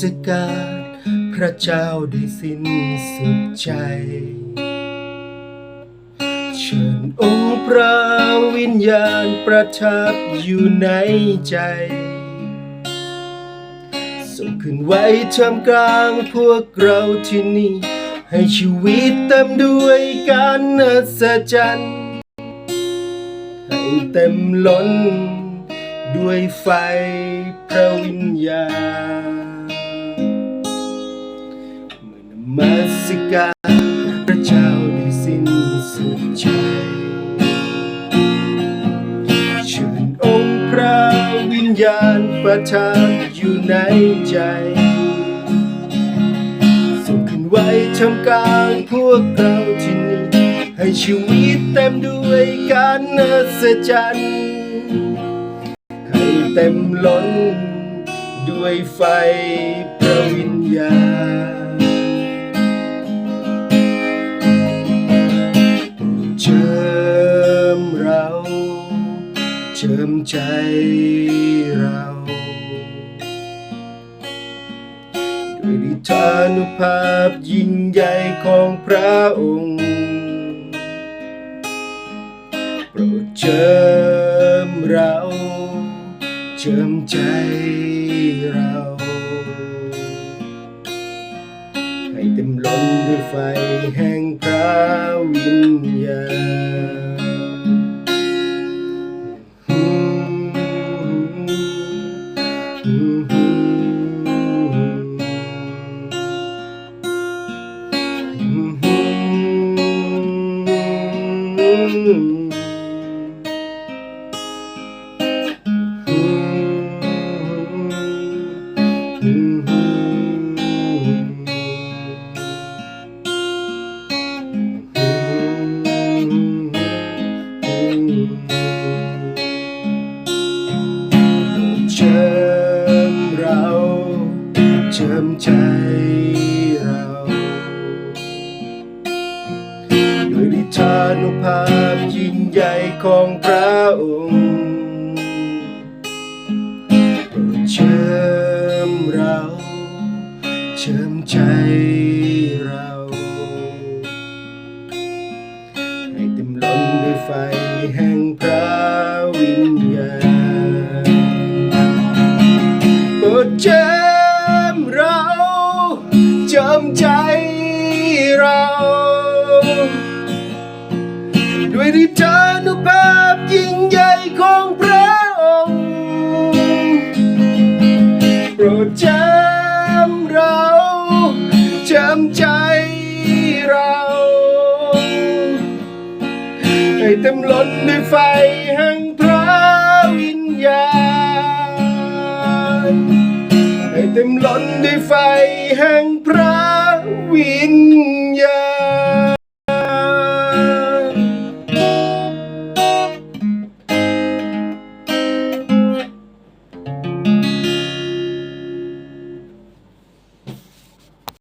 สการพระเจ้าได้สิ้นสุดใจ เชิญองค์พระวิญญาณประทับอยู่ในใจ ส่งขึ้นไว้ท่ามกลางพวกเราที่นี่ ให้ชีวิตเต็มด้วยการอัศจรรย์ให้เต็มล้นด้วยไฟพระวิญญาณ มัสการพระเจ้าได้สิ้นสุดใจเชิญองค์พระวิญญาณประทับอยู่ในใจส่งขึ้นไว้ทำกลางพวกเราที่นี่ให้ชีวิตเต็มด้วยการอัศจรรย์ให้เต็มล้นด้วยไฟพระวิญญาณ เราเจิมใจเรา ด้วยฤทานุภาพยิ่งใหญ่ของพระองค์ โปรดเจิมเราเจิมใจเราให้เต็มล้นด้วยไฟแห่งพระวิญญาณ ม นุภาพยิ่งใหญ่ของพระองค์โปรดเจิมเราเจิมใจเราให้เต็มล้นด้วยไฟแห่งพระวิญญาณโปรดเจิม ด้วยฤทธานุภาพยิ่งใหญ่ของพระองค์โปรดจำเราจำใจเราให้เต็มล้นด้วยไฟแห่งพระวิญญาณให้เต็มล้นด้วยไฟแห่งพระ